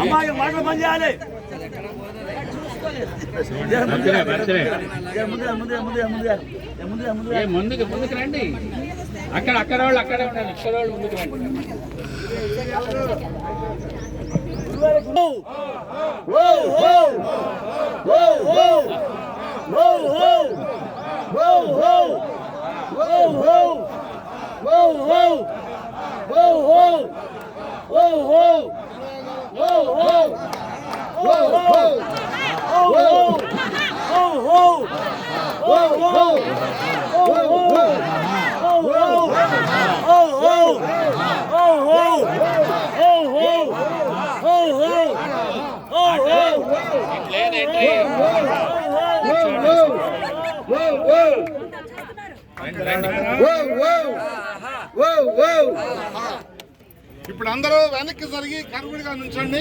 అమ్మాయి మాటలు పని చేయాలి ముందుకు ముందుకు రండి అక్కడ అక్కడ వాళ్ళు అక్కడే ఉండాలి ఇక్కడ వాళ్ళు ముందుకు రండి లేదండి రండి రండి ఇప్పుడు అందరూ వెనక్కి జరిగి కరువుడిగా నుంచండి.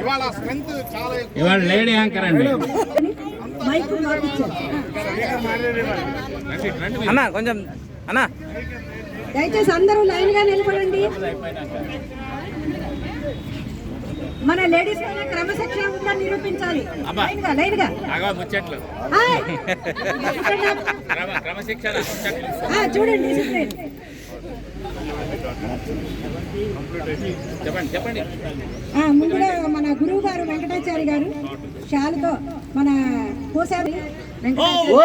ఇవాళ స్ట్రెంత్ చాలా ఎక్కువ. ఇవాళ లేడీ యాంకర్ అండి. అన్న కొంచెం అన్న. దయచేసి అందరూ లైన్గా నిలబడండి. మన లేడీస్ పైన క్రమశిక్షణ ఉందని నిరూపించాలి. లైన్గా లైన్గా అగో ముచ్చట్లు. క్రమశిక్షణ చూడండి డిసిప్లిన్ చెప్పండి చెప్పండి ఆ, ముందుగా మన గురువు గారు వెంకటాచారి గారు షాలుతో మన పూసారి వెంకటాచారి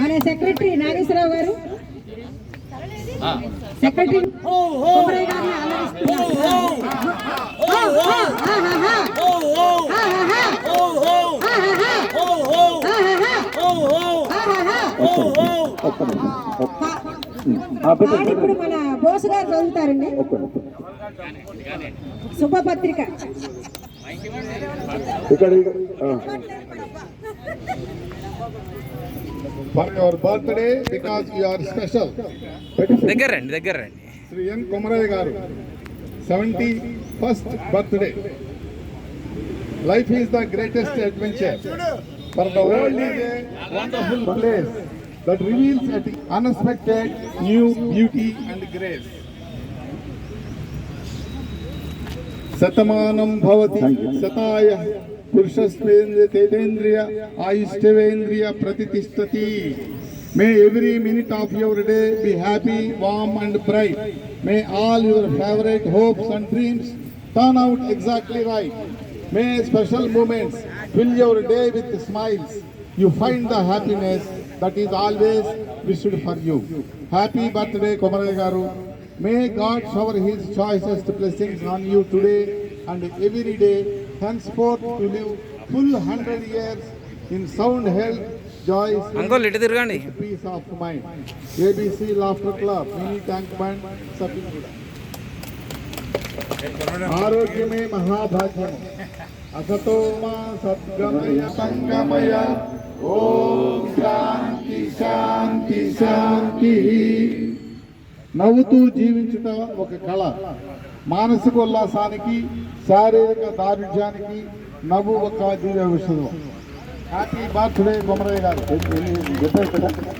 మన సెక్రటరీ నాగేశ్వరరావు గారు సెక్రటరీ పాట ఇప్పుడు మన బోసు గారు చదువుతారండి. శుభపత్రిక for your birthday because you are special దగ్గర రండి దగ్గర రండి శ్రీ ఎన్ కొమరయ్య గారు seventy first birthday life is the greatest adventure for the world is a wonderful place that reveals an unexpected new beauty and grace. शतमानं भवति शताय पुरुषस्वेन्द्रिय आयुष्टवेन्द्रिय प्रतिष्ठति May every minute of your day be happy, warm and bright. May all your favorite hopes and dreams turn out exactly right. May special moments fill your day with smiles. You find the happiness that is always wished for you happy birthday Komaraiah గారు May God shower His choicest blessings on you today and every day, henceforth to live full hundred years in sound health, joy, Ankol ఇటు తిరగండి and peace of mind. ABC Laughter Club, Mini Tank Band, Sapinguda. ఆరోగ్యమే మహాభాగ్యం అసతో మా సద్గమయ సంగమయ ఓం శాంతి శాంతి శాంతి. నవ్వుతూ జీవించుట ఒక కళ. మానసిక ఉల్లాసానికి శారీరక దారుఢ్యానికి నవ్వు ఒక దివ్య విషయం హ్యాపీ బర్త్డే కొమరయ్య గారు.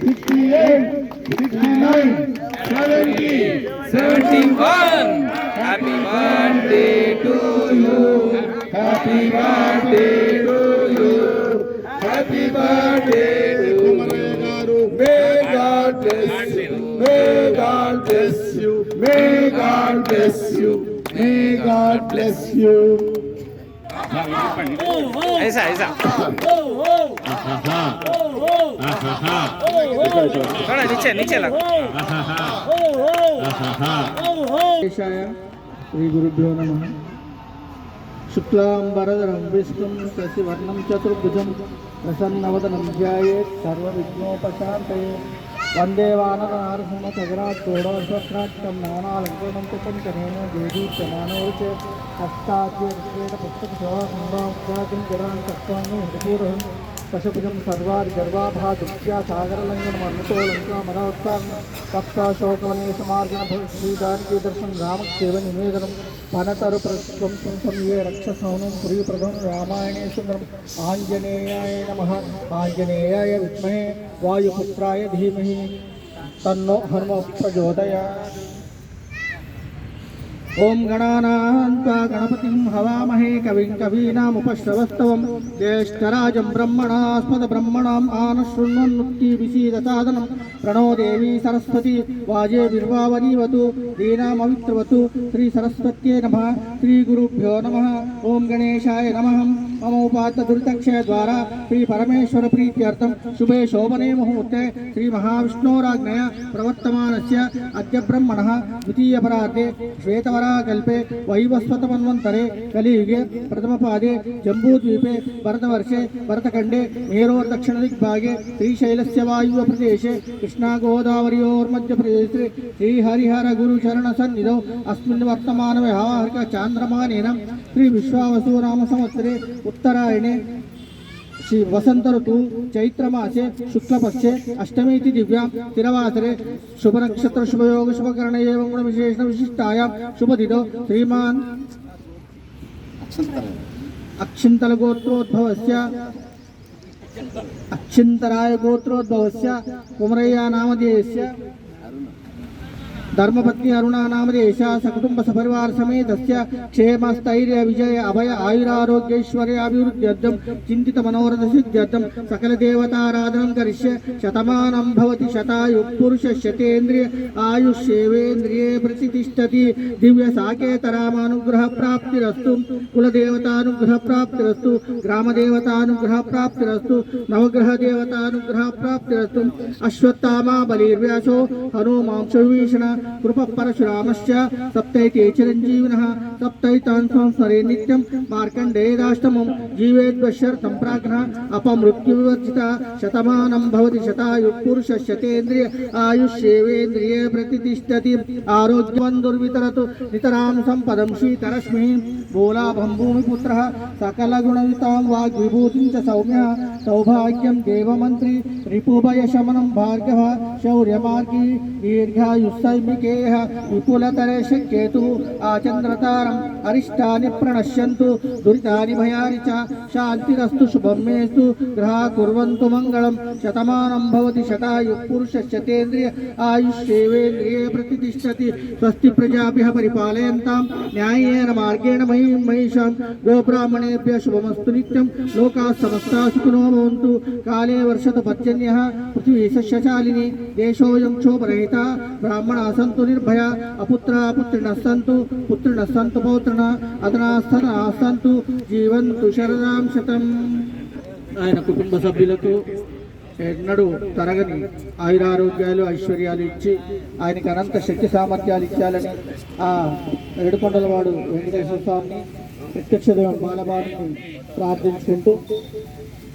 Sixty eight, sixty nine, seventy, seventy one. Happy birthday to you. Happy birthday to you. Happy birthday to you. May God bless you. May God bless you. May God bless you. May God bless you. Esa, esa. Oh, oh. శ్రీ గురుభ్యో నమ. శుక్లాంబరధరం విష్ణుం శశివర్ణం చతుర్భుజం ప్రసన్నవదనం ధ్యాయేత్ సర్వవిఘ్నోపశాంతయే. వందే వానరసింహ సగరాట్ కోడోశ్వక్రాక్షం నానాలంకరణం ప్రపంచనేన దేవీత్యమానోచే హస్తాద్య పుస్తక సేవా సంభావం జరాన్ తత్వాన్ని హృదయపూర్వం कशभुज सर्वा गर्वाभा दुख्या सागरलंगन मनुषोलंका मनोत्तर पशुभुजं सर्वार्गर्वाभादुख्या सागरलङ्घनमनुतोलङ्कामनोत्तां कप्ताशोकवनेशमार्जनभूदानकीदर्शनं रामक्षेवनिवेदनं वनतरुप्रस्वं रक्षसौन रक्षसौनं प्रियप्रदं रामायणे सुन्दरम् आञ्जनेयाय नमः। आञ्जनेयाय विद्महे वायुपुत्राय धीमहि। तन्नो हनुमप्रचोदयात्। ఓం గణానాన్వా గణపతిం హవామహే కవిం కవీనాముపశ్రవస్తవం. జ్యేష్ఠరాజం బ్రహ్మణాస్పద బ్రహ్మణాం ఆనశృణ్వన్నుక్తి విశీదసాదనం ప్రణో దేవీ సరస్వతి వాజే విర్వావరీవతు దీనామవిత్రవతు శ్రీ సరస్వత్యే నమ. శ్రీ గురుభ్యో నమ. ఓం గణేశాయ నమ. మమ ఉపాత దురితక్షయ ద్వారా. శ్రీ పరమేశ్వర ప్రీత్యర్థం. శుభే శోభనే ముహూర్తే. శ్రీ మహావిష్ణోరాజ్ఞయ ప్రవర్తమానస్య. అద్య బ్రహ్మణ. ద్వితీయపరార్ధే శ్వేతవరాకల్పే వైవస్వతమన్వంతరే ಸರೋವರ ಕಲ್ಪೆ ವೈವಸ್ವತ ಮನ್ವಂತರೆ ಕಲಿಯುಗೆ ಪ್ರಥಮ ಪಾದೆ ಜಂಬೂದ್ವೀಪೆ ಭರತವರ್ಷೆ ಭರತಖಂಡೆ ಮೇರೋರ್ದಕ್ಷಿಣ ದಿಗ್ಭಾಗೆ ಶ್ರೀಶೈಲಸ್ಯ ವಾಯುವ ಪ್ರದೇಶೆ ಕೃಷ್ಣಾ ಹರಿಹರ ಗುರು ಗುರುಚರಣ ಸನ್ನಿಧೌ ಅಸ್ಮಿನ್ ವರ್ತಮಾನ ವ್ಯಾವಹಾರಿಕ ಚಾಂದ್ರಮಾನೇನ ಶ್ರೀ ವಿಶ್ವಾವಸು ರಾಮ ಸಂವತ್ಸರೆ ಉತ್ತರಾಯಣೆ శుభయోగ శుభకరణ ఏవం గుణ విశేషణ విశిష్టాయాం. శుభదిదో శ్రీమాన్ అక్షింతల గోత్రోద్భవస్య. అక్షింతరాయ గోత్రోద్భవస్య. కుమరయ్య నామధేయస్య. ధర్మపత్ని అరుణా నామదేశ సకుటుంబ సపరివార సమేతస్య క్షేమ స్థైర్య విజయ అభయ ఆయురారోగ్యైశ్వర్య అభివృద్ధ్యర్థం చింతిత మనోరథ సిద్ధ్యర్థం धर्मपत्नी अरुणा अनामदे एषा सकुटुम्ब सपरिवार समेतस्य क्षेमस्थैर्य विजय अभय आयुरारोग्यैश्वर्याभिवृद्ध्यर्थं चिन्तितमनोरथसिद्ध्यर्थं सकलदेवताराधनं करिष्य शतमानं भवति शतायुक्पुरुष शतेन्द्रिय आयुषेवेन्द्रिय प्रसिद्धिष्ठति दिव्य साकेतरामानुग्रह प्राप्तिरस्तु कुलदेवतानुग्रह प्राप्तिरस्तु ग्रामदेवतानुग्रह प्राप्तिरस्तु नवग्रह देवतानुग्रह प्राप्तिरस्तु अश्वत्थामा बलिर्व्यासो हनुमांसुर्वीषण कृपः परशुरामश्च सप्तैते चिरञ्जीविनः सप्तैतान् संसरे नित्यं मार्कण्डेयराष्टमं जीवेद्वश्यर्थं प्राज्ञः अपमृत्युविवर्जिता, शतमानं भवति शतायुःपुरुषशतेन्द्रिय आयुष्येवेन्द्रिये प्रतिष्ठति आरोग्यं दुर्वितरतु, नितरां सम्पदं शीतरश्मिः बोलाभं भूमिपुत्रः, सकलगुणयुतां वाग्विभूतिं च सौम्यः, सौभाग्यं देवमन्त्री, रिपुभयशमनं भार्गवः, शौर्यमार्गी दीर्घायुः శౌర్యమార్గి దీర్ఘాయుస్సైమికేయ విపులతరే శక్యేతు ఆచంద్రతారం అరిష్టాని ప్రణశ్యంతు దురితాని భయాని చ శాంతిరస్తు శుభం మేస్తు గ్రహా కుర్వంతు మంగళం శతమానం భవతి శతాయు పురుష శతేంద్రియ ఆయుష్యేవేంద్రియే ప్రతిష్టతి స్వస్తి ప్రజాభ్య పరిపాలయంతాం న్యాయేన మార్గేణ మహీ మహిషాం గోబ్రాహ్మణేభ్య శుభమస్తు నిత్యం లోకా సమస్తా సుఖినో భవంతు కాలే వర్షత పర్జన్య పృథివీ సస్యశాలిని దేశోయం క్షోభరహిత బ్రాహ్మణ సంతు నిర్భయ అపుత్ర పుత్రిణ సంతు పుత్రిణ సంతు పౌత్రిణ అదనాస్తన సంతు జీవంతు శరదాం శతం. ఆయన కుటుంబ సభ్యులకు ఎన్నడూ తరగని ఆయురారోగ్యాలు ఐశ్వర్యాలు ఇచ్చి ఆయనకి అనంత శక్తి సామర్థ్యాలు ఇచ్చాలని ఆ ఏడుకొండలవాడు వెంకటేశ్వర స్వామిని ప్రత్యక్ష దేవం బాలబాబుని ప్రార్థించుకుంటూ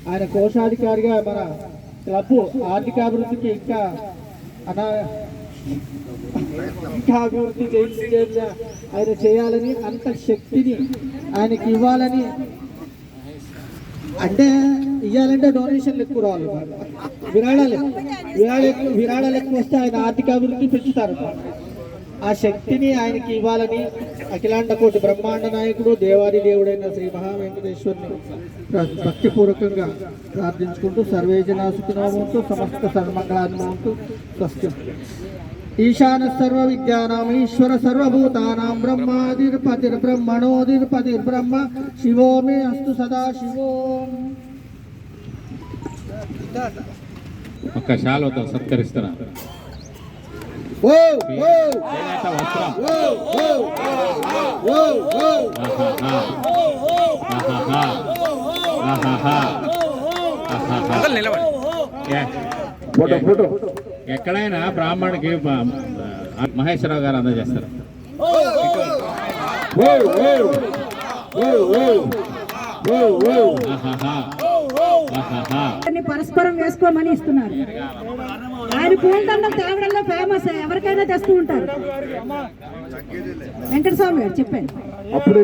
ఆయన కోశాధికారిగా మన క్లబ్ ఆర్థికాభివృద్ధికి ఇంకా అనా ఇంకా అభివృద్ధి చేయించే ఆయన చేయాలని అంత శక్తిని ఆయనకి ఇవ్వాలని. అంటే ఇవ్వాలంటే డొనేషన్లు ఎక్కువ రావాలి. విరాళాలు విరాళ విరాళాలు ఎక్కువ వస్తే ఆయన ఆర్థిక అభివృద్ధి పెంచుతారు. ఆ శక్తిని ఆయనకి ఇవ్వాలని అఖిలాండ కోటి బ్రహ్మాండ నాయకుడు దేవాది దేవుడైన శ్రీ మహావెంకటేశ్వరుని భక్తిపూర్వకంగా ప్రార్థించుకుంటూ సర్వే సమస్త సన్మంగళాన్ని ఉంటూ స్వస్తి. ఈశాన సర్వ విద్యానాం ఈశ్వర సర్వభూతానాం బ్రహ్మాదిర్పతిర్బ్రహ్మణోదిర్పతిర్బ్రహ్మ శివో మే అస్తు సదా శివో. ఒక్క శాలతో సత్కరిస్తున్నా. Photo photo. ఎక్కడైనా బ్రాహ్మణుడికి బ- మహేశ్వరరావు గారు అందజేస్తారు ఓ ఓ ఓ ఓ ఓ ఓ ఆహాహా. ఆహాహా. అన్ని పరస్పరం వేసుకోమని ఇస్తున్నారు ఆయన పూలదండలు తేవడంలో ఫేమస్ ఎవరికైనా తెస్తూ ఉంటారు వెంకటస్వామి గారు చెప్పాను అప్పుడు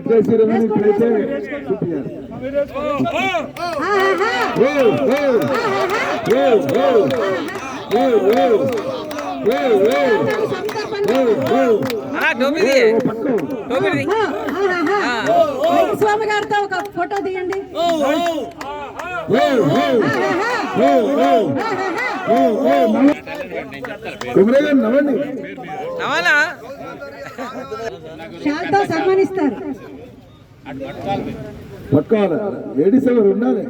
స్వామి గారితో ఒక ఫోటో తీయండి షాల్తో సన్మానిస్తారు పట్టుకోవాలి లేడీస్ ఎవరు ఉండాలి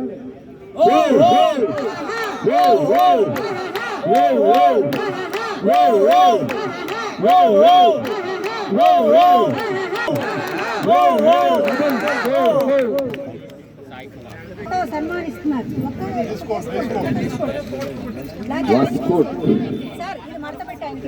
సన్మానిస్తున్నారు సార్ ఇది మడత పెట్టాను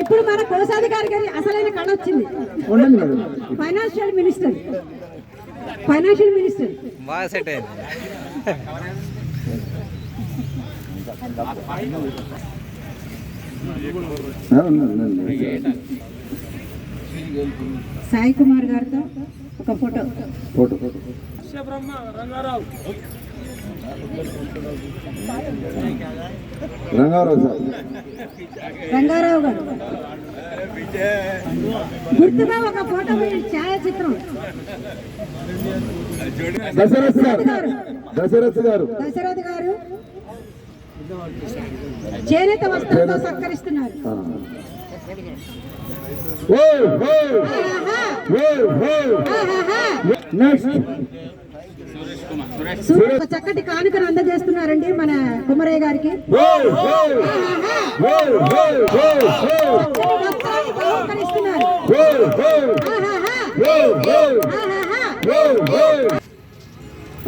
ఇప్పుడు మన కోశాధికారి గారి అసలైన కళ వచ్చింది. Financial minister financial minister. Sai Kumar గారితో ఒక photo. Photo. Rangarao. Sir. Rangarao గారు. గుర్తుగా ఒక ఫోటో ఛాయాచిత్రం. దశరథ్ గారు. దశరథ్ గారు. దశరథ్ గారు చేనేత వస్త్రంతో సత్కరిస్తున్నారు. నెక్స్ట్ ఒక చక్కటి కానుకను అందజేస్తున్నారండి మన కుమరయ్య గారికి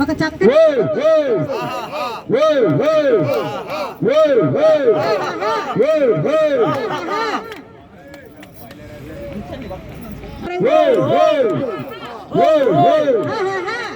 ఒక చక్కటి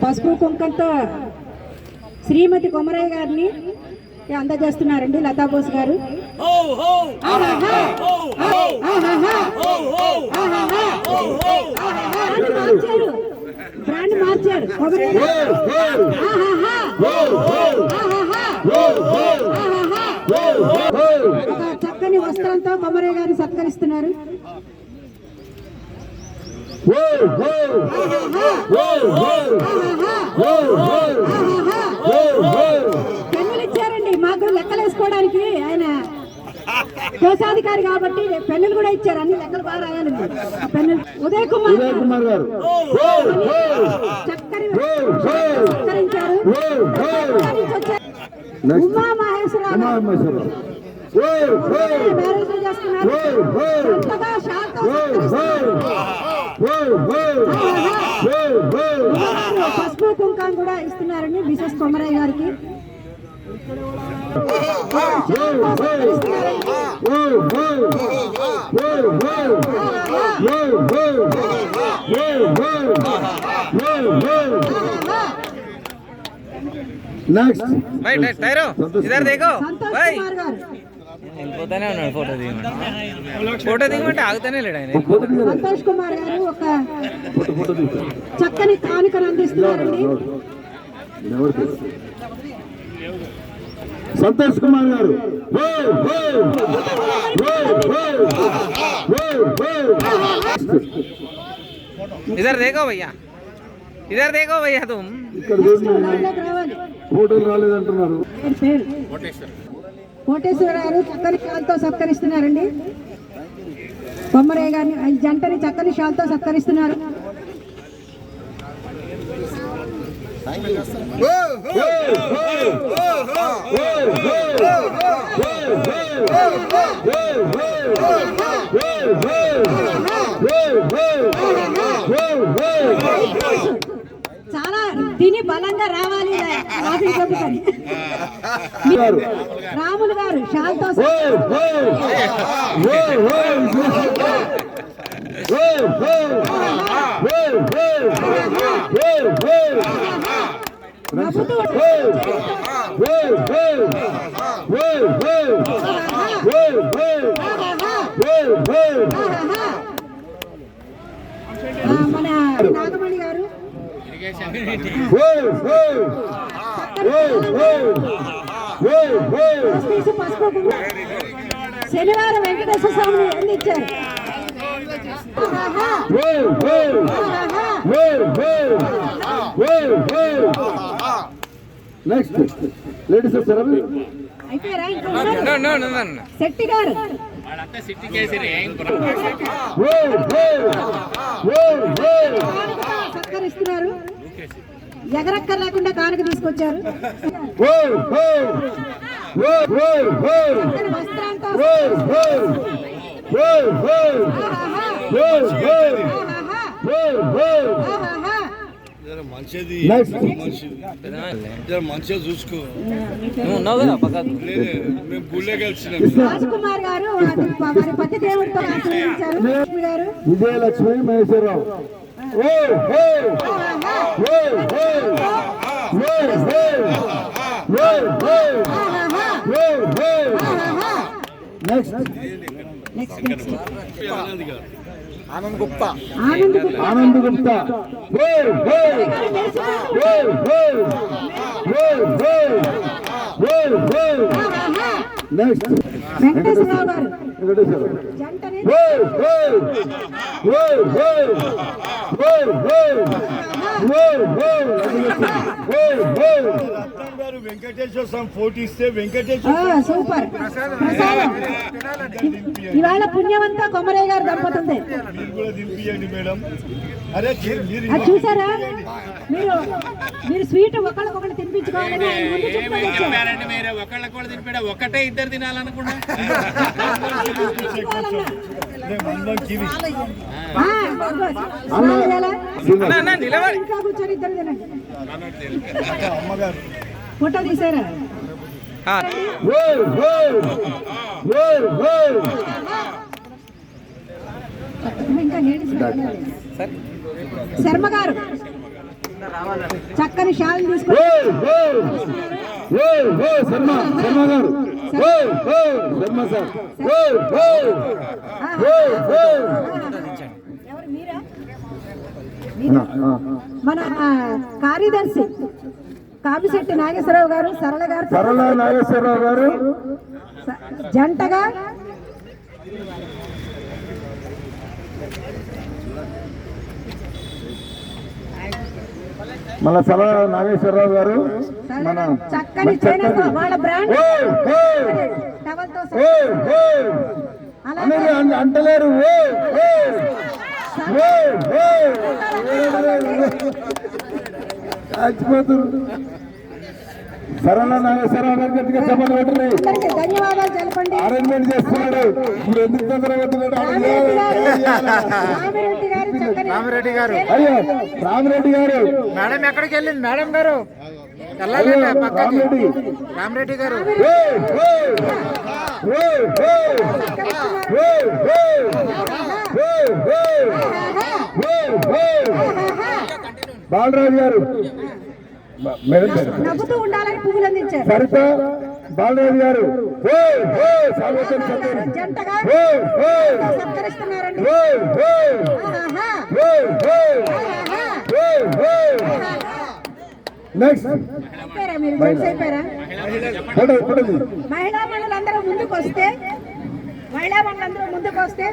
పసుపు కుంకంతో శ్రీమతి కొమరయ్య గారిని అందజేస్తున్నారండి లతా బోస్ గారు. బ్రాండ్ మార్చారు. కొమరయ్య తెల్లని వస్త్రంతో కొమ్మరే గారు సత్కరిస్తున్నారు. పెన్నులిచ్చారండి. మాకు లెక్కలేసుకోవడానికి ఆయన కోశాధికారి కాబట్టి పెన్నులు కూడా ఇచ్చారు. అన్ని లెక్కలు బాగా రాయాలండి. పెన్నులు ఉదయ్ కుమార్ కుమార్ గారు. సత్కరించారు. ఉమా మహేశ్వరరావు. మ్యారేజ్ చేస్తున్నారు పసుపు కుంకాన్ని కూడా ఇస్తున్నారని బిసెస్ కొమరయ్య గారికి नेक्स्ट भाई टायरो इधर देखो भाई వెళ్ళిపోతానే ఉన్నాడు ఫోటో దిగమంటే. ఫోటో దిగమంటే ఆగుతానే లేడు ఆయన. సంతోష్ కుమార్ గారు ఒక చక్కని కానుకను అందిస్తున్నారండి. సంతోష్ కుమార్ గారు. ఇద్దరు దేకో భయ్యా. ఇద్దరు దేకో భయ్యా తుమ్. ఇక్కడ ఫోటోలు రాలేదంటున్నారు. కోటేశ్వర గారు చక్కని షాల్తో సత్కరిస్తున్నారండి కొమ్మరయ్య గారిని ఈ జంటని చక్కని షాల్తో సత్కరిస్తున్నారు చాలా తిని బలంగా రావాలి రాములు గారు షాల్తో మన నాగమణి గారు శనివారం వెంకటేశ్వర స్వామిని అందించారు. నెక్స్ట్ శక్తి గారు. సత్కరిస్తున్నారు. ఎగరక్కర్ లేకుండా కానుక తీసుకొచ్చారు. మంచిది చూసుకో. విజయలక్ష్మి మహేశ్వరరావు ఆనంద్ గుప్తా ఆనంద్ గుప్తా ఆనంద్ గుప్తా వెంకటేశ్వరరావు గారు. జంటని సూపర్. ఇవాళ పుణ్యమంతా కొమరయ్య గారు దంపతుంది మేడం. అరే చూసారా? మీరు మీరు స్వీట్ ఒకళ్ళకొకటి తినిపించుకోవాలి ముందు చెప్పారండి ఒకటే ఇద్దరు తినాలనుకున్నా? ఇట్లా కూర్చొని ఇద్దరు తినండి ఫోటో తీసారా? శర్మ గారు చక్కని షాల్ తీసుకున్నారు మన కార్యదర్శి కాపిశెట్టి నాగేశ్వరరావు గారు సరళ గారు సరళ నాగేశ్వరరావు గారు. జంటగా మన సభ నాగేశ్వరరావు గారు మన అంటలేరు. చచ్చిపోతున్నారు సరళ నాగేశ్వరరావు గారు గట్టిగా చెప్పలు పెట్టండి అందరికీ ధన్యవాదాలు తెలపండి అరేంజ్మెంట్ చేస్తున్నాడు ఇప్పుడు ఎందుకు తొందర పడుతున్నాడు రామిరెడ్డి గారు రామిరెడ్డి గారు చక్కని రామిరెడ్డి గారు. అయ్యో రామిరెడ్డి గారు. మేడం ఎక్కడికి వెళ్ళింది? మేడం గారు. వెళ్ళాలండి పక్కకి గారు బాలరాజు గారు నవ్వుతూ ఉండాలని పువ్వులు అందించారు సరిత బాలరాజు గారు సత్కరిస్తున్నారండి నెక్స్ట్ మీరు? అయిపోయారా ఫోటో మహిళా మండలందరూ ముందుకు వస్తే మహిళా మండలందరూ ముందుకు వస్తే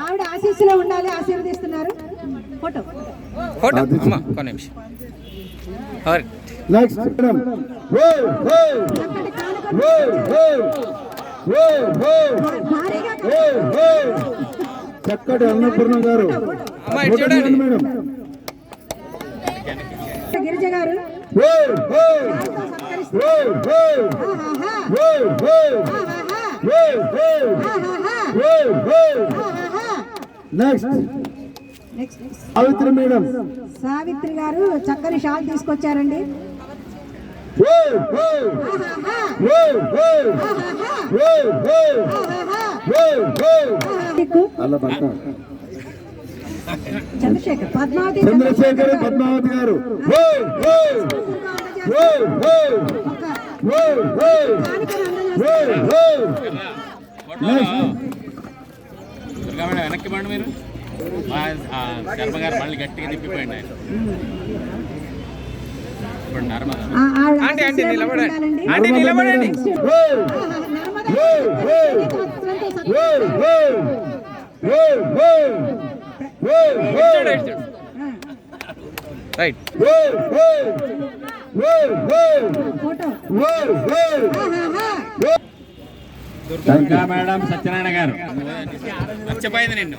ఆవిడ ఆశీస్సులో ఉండాలి ఆశీర్వదిస్తున్నారు. ఫోటో ఫోటో అమ్మా ఒక నిమిషం. ఓకే. నెక్స్ట్ చక్కటి కానుకలు ఓ ఓ ఓ ఓ భారీగా ఓ ఓ చక్కటి అన్నపూర్ణ గారు. మేడం గిరిజ గారు నెక్స్ట్ సావిత్రి మేడం సావిత్రి గారు చక్కని షాల్ తీసుకొచ్చారండి. చంద్రశేఖర్ పద్మావతి చంద్రశేఖర్ పద్మావతి గారు. వెనక్కి పండి మీరు. శర్మ గారు మళ్ళీ గట్టిగా తిప్పిపోయింది ఆయన ఇప్పుడు నర్మదా ఆ, ఆవిడ ఆంటీ ఆంటీ ఆశీస్సులు నిలబడండి. రైట్. దుర్గా మేడం సత్యనారాయణ గారు. మర్చిపోయింది నిన్ను.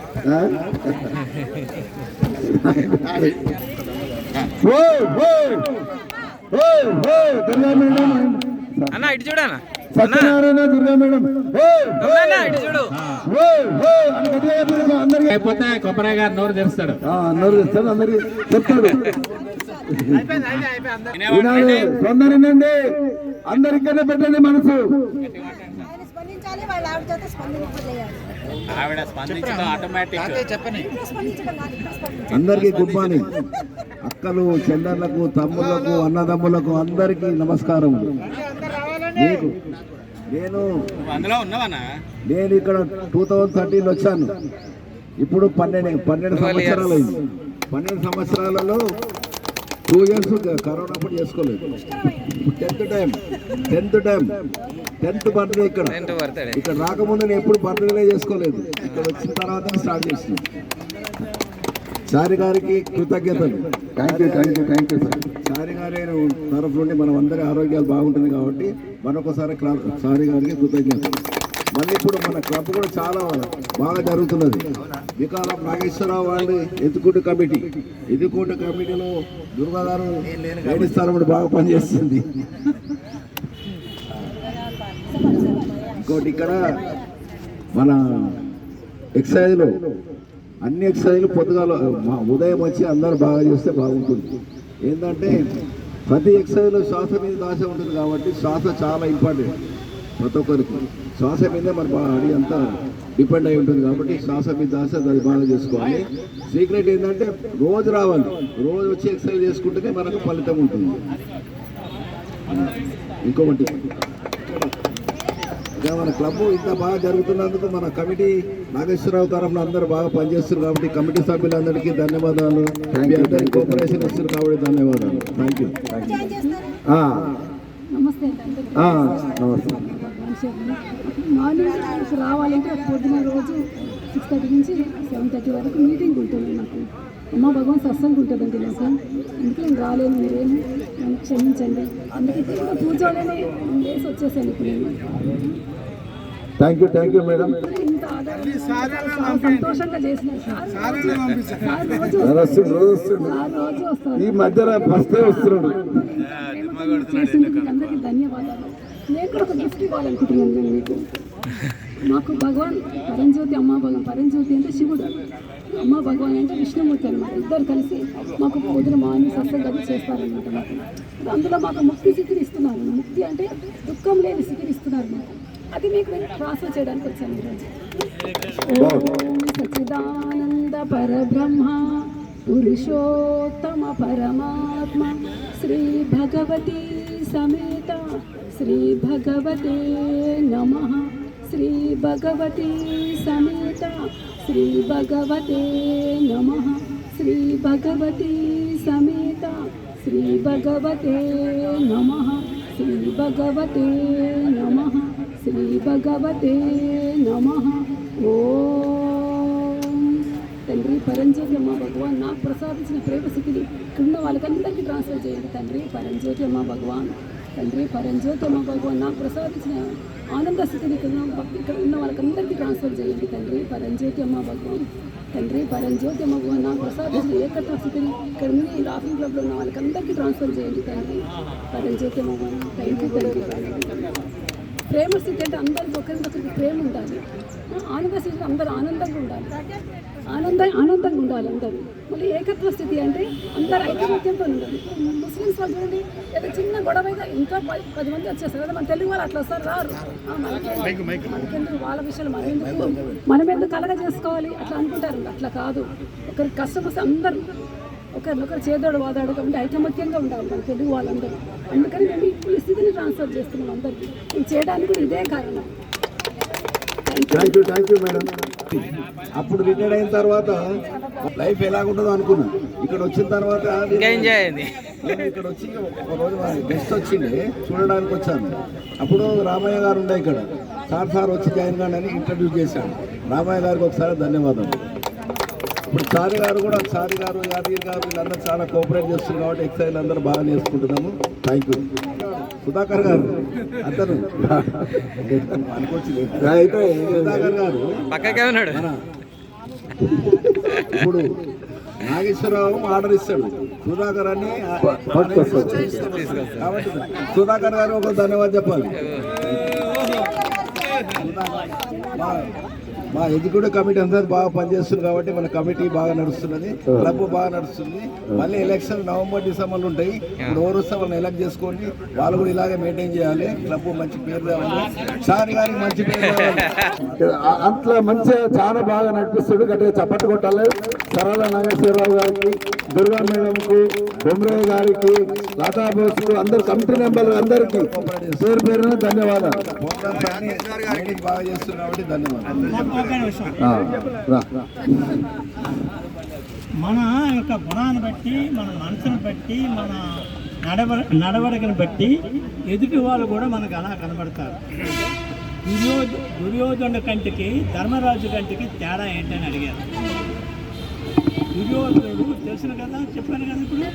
ఓ ఓ దుర్గా మేడం. అన్న ఇటు చూడనా అన్న సత్యనారాయణ దుర్గా మేడం అయిపోతే కొబ్బరి గారు నోరు తెరుస్తాడు. ఆ, అందరూ చెప్తారు అందరికి చెప్తాడు. వినాలి తొందరనండి. అందరికన్నా పెట్టండి మనసు. వాళ్ళ ఆవిడ చేత ఆవిడ స్పందించడం ఆటోమేటిక్ స్పందించాలి. అందరికీ గుడ్ మార్నింగ్. అక్కలు చెల్లెళ్ళకు తమ్ముళ్ళకు అన్నదమ్ములకు అందరికీ నమస్కారం. మీకు నేను అందులో ఉన్నావన్నా నేను ఇక్కడ టూ థౌజండ్ థర్టీన్ వచ్చాను. ఇప్పుడు పన్నెండు పన్నెండు సంవత్సరాలు అయింది పన్నెండు సంవత్సరాలలో టూ ఇయర్స్ కరోనా అప్పుడు చేసుకోలేదు. Tenth time tenth time tenth birthday ఇక్కడ. ఇక్కడ రాకముందు నేను ఎప్పుడు బర్త్డేనే చేసుకోలేదు. ఇక్కడ వచ్చిన తర్వాత స్టార్ట్ చేసిన. సారి గారికి కృతజ్ఞతలు. Thank you thank you thank you sir సారి గారి తరఫు నుండి మనం అందరి ఆరోగ్యాలు బాగుంటుంది కాబట్టి మరొకసారి సారి గారికి కృతజ్ఞతలు. మళ్ళీ ఇప్పుడు మన క్లబ్ కూడా చాలా బాగా జరుగుతున్నది. వికారం నాగేశ్వరరావు వాళ్ళు ఎత్తుకుంటు కమిటీ. ఎత్తుకుంటు కమిటీలో దుర్గాధారం గారు బాగా పనిచేస్తుంది. ఇంకోటి ఇక్కడ మన ఎక్సైజ్లో అన్ని ఎక్సైజ్లు పొద్దుగాల ఉదయం వచ్చి అందరూ బాగా చేస్తే బాగుంటుంది. ఏంటంటే ప్రతి ఎక్సైజ్లో శ్వాస మీద దాశ ఉంటుంది కాబట్టి శ్వాస చాలా ఇంపార్టెంట్ ప్రతి ఒక్కరికి. శ్వాస మీదే మన బాడీ అంతా డిపెండ్ అయి ఉంటుంది కాబట్టి శ్వాస మీద దాస అది బాగా చేసుకోవాలి. సీక్రెట్ ఏంటంటే రోజు రావాలి. రోజు వచ్చి ఎక్సర్సైజ్ చేసుకుంటేనే మనకు ఫలితం ఉంటుంది. ఇంకొకటి. ఇక మన క్లబ్ ఇంత బాగా జరుగుతున్నందుకు మన కమిటీ నాగేశ్వరరావు తరఫున అందరూ బాగా పనిచేస్తున్నారు కాబట్టి కమిటీ సభ్యులందరికీ ధన్యవాదాలు. కోఆపరేషన్ ఇస్తున్నారు కాబట్టి ధన్యవాదాలు. థ్యాంక్ యూ నమస్తే. మార్నింగ్ రావాలంటే పొద్దున రోజు సిక్స్ థర్టీ నుంచి సెవెన్ థర్టీ వరకు మీటింగ్ ఉంటుంది నాకు అమ్మ భగవాన్ సత్సంగ్ ఉంటుందండి నాకు అందుకే నేను రాలేను మీరేమి నన్ను క్షమించండి. అందుకే కూర్చోలేని లేసి వచ్చేసాను ఇప్పుడు నేను. Thank you thank you madam ఈ మధ్యన ఫస్టే వస్తున్నాడు. ధన్యవాదాలు. నేను కూడా ఒక గిఫ్ట్ ఇవ్వాలనుకుంటున్నాను నేను మీకు. మాకు భగవాన్ పరంజ్యోతి అమ్మ భగవాన్ పరంజ్యోతి అంటే శివుడు. అమ్మ భగవాన్ అంటే విష్ణుమూర్తి అనమాట ఇద్దరు కలిసి మాకు పొద్దున మార్నింగ్ సత్సంగ చేస్తారనమాట మాకు. అందులో మాకు ముక్తి స్థితిని ఇస్తున్నారు. ముక్తి అంటే దుఃఖం లేని స్థితిని ఇస్తున్నారు మాకు. అది మీకు నేను ట్రాన్స్ఫర్ చేయడానికి వచ్చాను ఈరోజు ఓం పరబ్రహ్మ పురుషోత్తమ పరమాత్మ శ్రీ భగవతి సమేత శ్రీ భగవతే నమ. శ్రీ భగవతి సమేత. శ్రీ భగవతే నమ. శ్రీ భగవతి సమేత. శ్రీ భగవతే నమ. శ్రీ భగవతే నమ. శ్రీ భగవతే నమ. ఓం. తండ్రి పరంజ్యోతి అమ్మ భగవాన్ నాకు ప్రసాదించిన ప్రేమ స్థితిని ఇక్కడున్న వాళ్ళకందరికీ ట్రాన్స్ఫర్ చేయండి తండ్రి. పరంజ్యోతి అమ్మ భగవాన్. తండ్రి పరంజ్యోతి అమ్మ భగవాన్ నాకు ప్రసాదించిన ఆనంద స్థితిని ఇక్కడ ఉన్న భక్తి ఇక్కడ ఉన్న వాళ్ళకందరికీ ట్రాన్స్ఫర్ చేయండి. తండ్రి పరంజ్యోతి అమ్మ భగవాన్ తండ్రి పరంజ్యోతి అమ్మ భగవాన్ నాకు ప్రసాదించిన ఏకత్వ స్థితిని ఇక్కడ ఉన్న లాఫింగ్ క్లబ్లో ఉన్న వాళ్ళకందరికీ ట్రాన్స్ఫర్ చేయండి. తండ్రి పరంజ్యోతి అమ్మ భగవాన్ థ్యాంక్ యూ తండ్రి ప్రేమ స్థితి అంటే అందరికి ఒకరికొకరికి ప్రేమ ఉండాలి. ఆనంద స్థితి అందరూ ఆనందంగా ఉండాలి. ఆనంద ఆనందంగా ఉండాలి అందరూ. మళ్ళీ ఏకత్వ స్థితి అంటే అందరు ఐకమత్యంతో ఉండాలి. ముస్లిమ్స్ వాళ్ళు చూడండి ఏదో చిన్న గొడవ అయితే ఇంకా పది మంది వచ్చేస్తారు. కదా మన తెలుగు వాళ్ళు అట్లా వస్తారు రారు. మనకెందుకు? వాళ్ళ విషయాలు మనం ఎందుకు మనం ఎందుకు కలగ చేసుకోవాలి అట్లా అనుకుంటారు. అట్లా కాదు. ఒకరికి కష్టం వస్తే అందరూ ఒకరినొకరు చేదోడు వాదాడు కాబట్టి ఐకమత్యంగా ఉండాలి మన తెలుగు వాళ్ళందరూ. అందుకని మేము ఈ స్థితిని ట్రాన్స్ఫర్ చేస్తున్నాం అందరికీ. ఇది చేయడానికి కూడా ఇదే కారణం. Thank you thank you madam అప్పుడు రిటైర్డ్ అయిన తర్వాత లైఫ్ ఎలాగుంటుందో అనుకున్నా. ఇక్కడ వచ్చిన తర్వాత ఇక్కడ వచ్చి ఒక రోజు గెస్ట్ వచ్చిండే చూడడానికి వచ్చాను. అప్పుడు రామయ్య గారు ఉండే ఇక్కడ. సార్ సార్ వచ్చి జాయిన్ కాండి అని ఇంట్రడ్యూస్ చేశాను రామయ్య గారికి ఒకసారి ధన్యవాదాలు. ఇప్పుడు చారి గారు కూడా చారి గారు యాదగిరి గారు వీళ్ళందరూ చాలా కోఆపరేట్ చేస్తున్నారు కాబట్టి ఎక్సైజ్ అందరూ బాగా నేర్చుకుంటున్నాము థ్యాంక్ యూ సుధాకర్ గారు అతను. అయితే సుధాకర్ గారు. ఇప్పుడు నాగేశ్వరరావు ఆర్డర్ ఇస్తాడు. సుధాకర్ అని కాబట్టి సుధాకర్ గారు ఒక ధన్యవాదాలు చెప్పాలి. మా- ఎగ్జిక్యూటివ్ కమిటీ అందరూ బాగా పనిచేస్తుంది కాబట్టి మన కమిటీ బాగా నడుస్తున్నది క్లబ్ బాగా నడుస్తుంది. మళ్ళీ ఎలక్షన్ నవంబర్ డిసెంబర్ ఉంటాయి. ఇప్పుడు ఎవరు వస్తే వాళ్ళని ఎలక్ట్ చేసుకోండి. వాళ్ళు కూడా ఇలాగే మెయింటైన్ చేయాలి. క్లబ్ మంచి పేరు తేవాలి సార్ గారికి మంచి పేరు అట్లా మంచిగా చాలా బాగా నడిపిస్తాడు గట్టిగా చప్పట్లు కొట్టాలి. సరళ నాగేశ్వరరావు గారికి దుర్గా మేడంకు బొమ్రయ్య గారికి లతా బోస్కు అందరు కమిటీ మెంబర్లు అందరికీ పేరు పేరున ధన్యవాదాలు. మన యొక్క గుణాన్ని బట్టి మన మనసును బట్టి మన నడవ నడవడికను బట్టి ఎదుటి వాళ్ళు కూడా మనకు అలా కనబడతారు. దుర్యోధ దుర్యోధన కంటికి ధర్మరాజు కంటికి తేడా ఏంటని అడిగారు. దుర్యోధనుడు తెలుసును కదా చెప్పాను కదా ఇప్పుడు?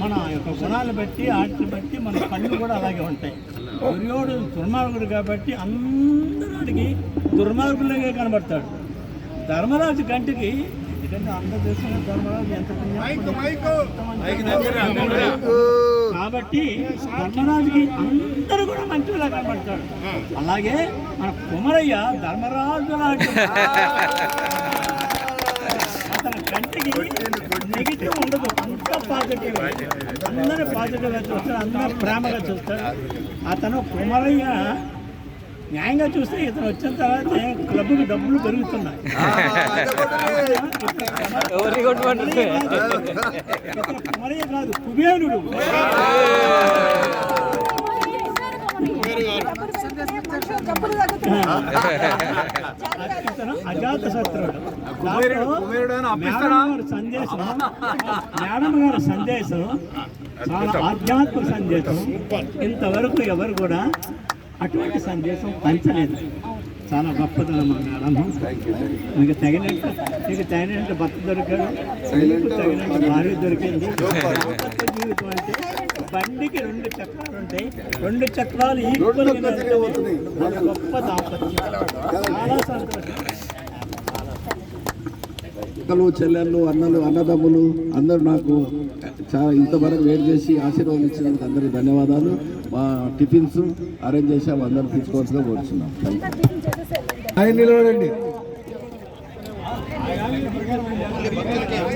మన యొక్క గుణాలను బట్టి ఆటలు బట్టి మన కళ్ళు కూడా అలాగే ఉంటాయి. దుర్యోధనుడు దుర్మార్గుడు కాబట్టి అందరికి దుర్మార్గులుగా కనబడతాడు. ధర్మరాజు కంటికి ఎందుకంటే అందరూ తెలుసు ధర్మరాజు ఎంత. కాబట్టి ధర్మరాజుకి అందరూ కూడా మంచిలా కనబడతాడు అలాగే మన కుమరయ్య ధర్మరాజు లాంటి నెగిటివ్ ఉండదు. అంత పాజిటివ్ అందరూ పాజిటివ్గా చూస్తాడు అందరూ ప్రేమగా చూస్తాడు అతను కుమరయ్య న్యాయంగా చూస్తే ఇతను వచ్చిన తర్వాత క్లబ్కి డబ్బులు పెరుగుతున్నాయి. కుమరయ్య కాదు కుబేరుడు. ఇతను అజాత శత్రుడు సందేశం. మేడం గారి సందేశం. చాలా ఆధ్యాత్మిక సందేశం. ఇంతవరకు ఎవరు కూడా అటువంటి సందేశం పంచలేదు. చాలా గొప్పతనం మేడం మీకు తగినట్టు మీకు తగినట్టు భర్త దొరికాడు. మీకు తగినట్టు భార్య దొరికింది. జీవితం అంటే బండికి రెండు చక్రాలు ఉంటాయి. రెండు చక్రాలు ఈక్వల్ గొప్ప దాంపత్యం. చాలా సంతోషం. అక్కలు చెల్లెళ్ళు అన్నలు అన్నదమ్ములు అందరూ నాకు చాలా ఇంతవరకు వెయిట్ చేసి ఆశీర్వాదం ఇచ్చినందుకు అందరికీ ధన్యవాదాలు. మా టిఫిన్స్ అరేంజ్ చేసాము అందరూ తీసుకోవాల్సిగా కోరుచున్నాం. నిలవడండి